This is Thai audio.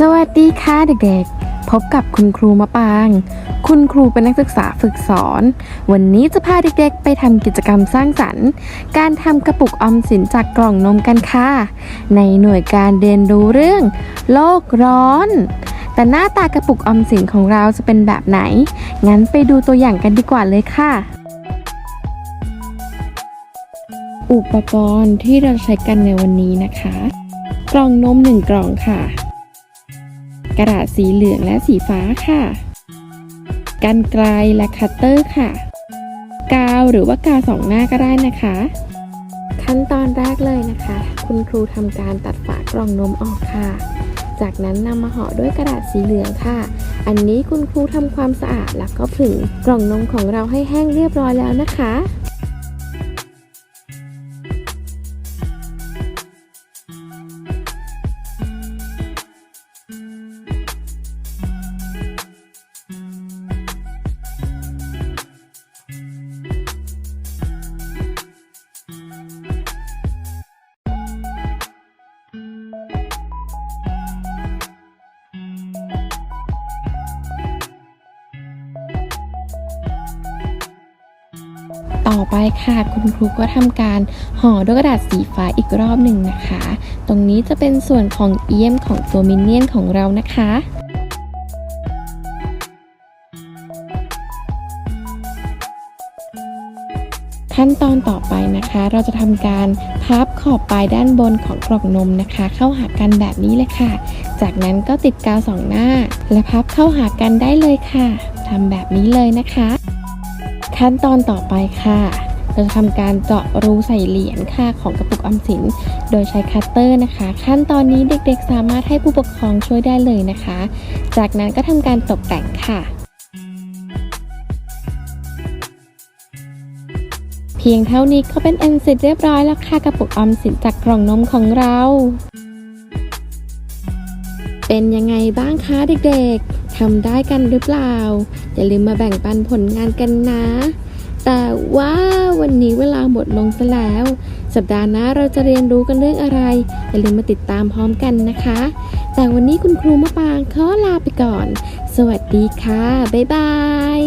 สวัสดีค่ะเด็กๆ พบกับคุณครูมะปาง คุณครูเป็นนักศึกษาฝึกสอน วันนี้จะพาเด็กๆ ไปทำกิจกรรมสร้างสรรค์ การทำกระปุกออมสินจากกล่องนมกันค่ะ ในหน่วยการเรียนรู้เรื่อง โลกร้อน แต่หน้าตากระปุกออมสินของเราจะเป็นแบบไหน งั้นไปดูตัวอย่างกันดีกว่าเลยค่ะ อุปกรณ์ที่เราใช้กันในวันนี้นะคะ กล่องนมหนึ่งกล่องค่ะ กระดาษสีเหลืองและสีฟ้าค่ะ กันไกลและคัตเตอร์ค่ะ กาวหรือว่ากาวสองหน้าก็ได้นะคะ ขั้นตอนแรกเลยนะคะ คุณครูทำการตัดฝากล่องนมออกค่ะจากนั้นนำมาห่อด้วยกระดาษสีเหลืองค่ะ อันนี้คุณครูทำความสะอาดแล้วก็ผึ่งกล่องนมของเราให้แห้งเรียบร้อยแล้วนะคะ ต่อไปค่ะคุณครูก็ทำการห่อด้วยกระดาษสีฟ้าอีกรอบหนึ่งนะคะ ตรงนี้จะเป็นส่วนของเอี้ยมของตัวมินเนี่ยนของเรานะคะขั้นตอนต่อไปนะคะ เราจะทำการพับขอบปลายด้านบนของกล่องนมนะคะ เข้าหากันแบบนี้เลยค่ะ จากนั้นก็ติดกาวสองหน้า และพับเข้าหากันได้เลยค่ะทำแบบนี้เลยนะคะ ขั้นตอนต่อไปค่ะ เราจะทำการเจาะรูใส่เหรียญค่ะของกระปุกออมสิน โดยใช้คัตเตอร์นะคะ ขั้นตอนนี้เด็กๆ สามารถให้ผู้ปกครองช่วยได้เลยนะคะ จากนั้นก็ทำการตกแต่งค่ะเพียงเท่านี้ก็เป็นอันเสร็จเรียบร้อยแล้วค่ะกระปุกออมสินจากกล่องนมของเรา เป็นยังไงบ้างคะเด็กๆ ทำได้กันหรือเปล่า อย่าลืมมาแบ่งปันผลงานกันนะ แต่ว่าวันนี้เวลาหมดลงซะแล้ว สัปดาห์หน้าเราจะเรียนรู้กันเรื่องอะไร อย่าลืมมาติดตามพร้อมกันนะคะ แต่วันนี้คุณครูมะปางขอลาไปก่อน สวัสดีค่ะ บ๊ายบาย